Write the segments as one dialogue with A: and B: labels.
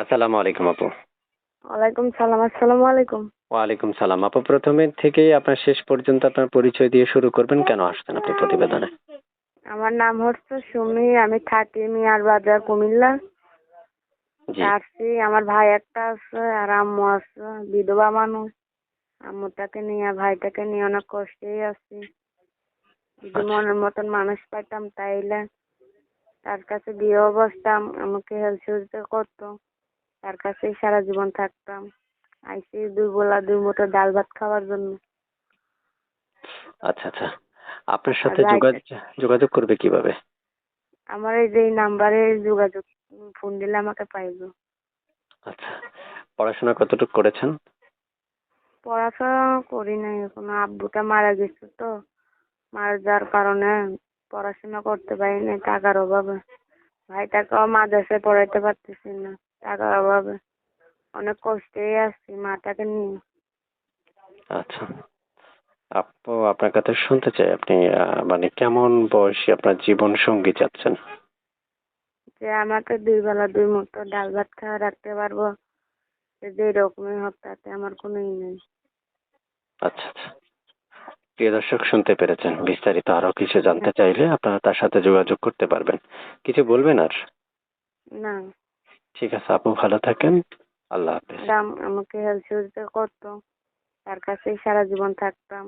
A: আসসালামু আলাইকুম আপু।
B: ওয়ালাইকুম সালাম আসসালামু আলাইকুম।
A: ওয়ালাইকুম সালাম। আপু প্রথমে থেকেই আপনার শেষ পর্যন্ত আপনার পরিচয় দিয়ে শুরু করবেন। কেন আসছেন আপনি প্রতিবেদনে?
B: আমার নাম হচ্ছে সুমি আমি থাকি মিয়ার বাজার কুমিল্লা।
A: জি।
B: আসছি আমার ভাই একটা আছে আর আম্মু আছে বিধবা মানুষ। আম্মুটাকে নিয়ে ভাইটাকে নিয়ে অনেক কষ্টেই আছি। যদি
A: আচ্ছা।
B: মনের মতন মানুষ পাইতাম তাইলে তার কাছে বিয়েও বসতাম আমাকে হেল্প সহযোগিতা করতো। তার কাছেই সারা জীবন থাকতাম। আইসি দুই বেলা দুই মুঠো ডাল ভাত খাওয়ার জন্য।
A: আচ্ছা আচ্ছা। আপনার সাথে যোগাযোগ যোগাযোগ করবে কীভাবে?
B: আমার এই যে নাম্বারে যোগাযোগ ফোন দিলে আমাকে পাইবো।
A: আচ্ছা। পড়াশোনা কতটুকু করেছেন?
B: পড়াশোনা করি নাই এখনও। আব্বুটা মারা গেছে তো। মারা যাওয়ার কারণে পড়াশোনা করতে পারি নাই টাকার অভাবে। ভাইটাকেও মাদ্রাসায় পড়াইতে পারতেছি না। টাকার অভাবে অনেক কষ্টেই আছি মাটাকে নিয়ে।
A: আচ্ছা। আপু আপনার কথা শুনতে চাই। আপনি মানে কেমন বয়সী আপনার জীবন সঙ্গী চাচ্ছেন?
B: যে আমাকে দুই বেলা দুই মুঠো ডাল ভাত খাওয়া রাখতে পারব যে রকমই হোক তাতে আমার কোনো ই নেই।
A: আচ্ছা আচ্ছা। প্রিয় দর্শক শুনতে পেরেছেন। বিস্তারিত আরও কিছু জানতে চাইলে আপনারা তার সাথে যোগাযোগ করতে পারবেন। কিছু বলবেন আর?
B: না।
A: ঠিক আছে আপু ভালো থাকেন। আল্লাহ হাফেজ।
B: দাম আমাকে হেল্প সহযোগিতা করতো। তার কাছেই সারা জীবন থাকতাম।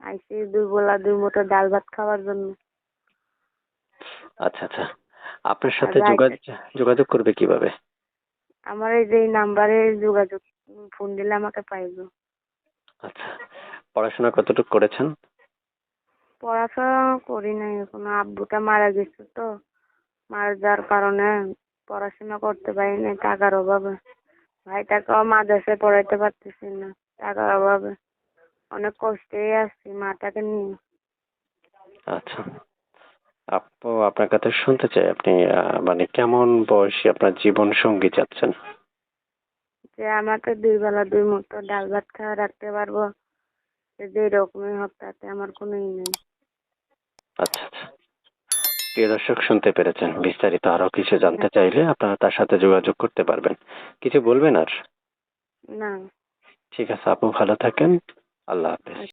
B: আইসি দুই বেলা দুই মুঠো ডাল ভাত খাওয়ার জন্য।
A: আচ্ছা আচ্ছা। আপনার সাথে. যোগাযোগ যোগাযোগ করবে কীভাবে?
B: আমার এই যে নাম্বারে যোগাযোগ ফোন দিলে আমাকে পাইবো।
A: আচ্ছা। পড়াশোনা কতটুকু করেছেন?
B: পড়াশোনা করি নাই এখনও। আব্বুটা মারা গেছে তো। মারা যাওয়ার কারণে পড়াশোনা করতে পারি নাই টাকার অভাবে। ভাইটাকেও মাদ্রাসায় পড়াইতে পারতেছি না টাকার অভাবে। অনেক কষ্টেই আছি মাটাকে নিয়ে।
A: আচ্ছা। আপু আপনার কথা শুনতে চাই। আপনি আহ, মানে কেমন বয়সী আপনার জীবন সঙ্গী চাচ্ছেন?
B: যে আমাকে দুই বেলা দুই মুঠো ডাল ভাত খাওয়া রাখতে পারব যে রকমই হোক তাতে আমার কোনো ই নেই।
A: আচ্ছা আচ্ছা। প্রিয় দর্শক শুনতে পেরেছেন। বিস্তারিত আরও কিছু জানতে চাইলে আপনারা তার সাথে যোগাযোগ করতে পারবেন। কিছু বলবেন আর?
B: না।
A: ঠিক আছে আপু ভালো থাকেন। আল্লাহ হাফেজ।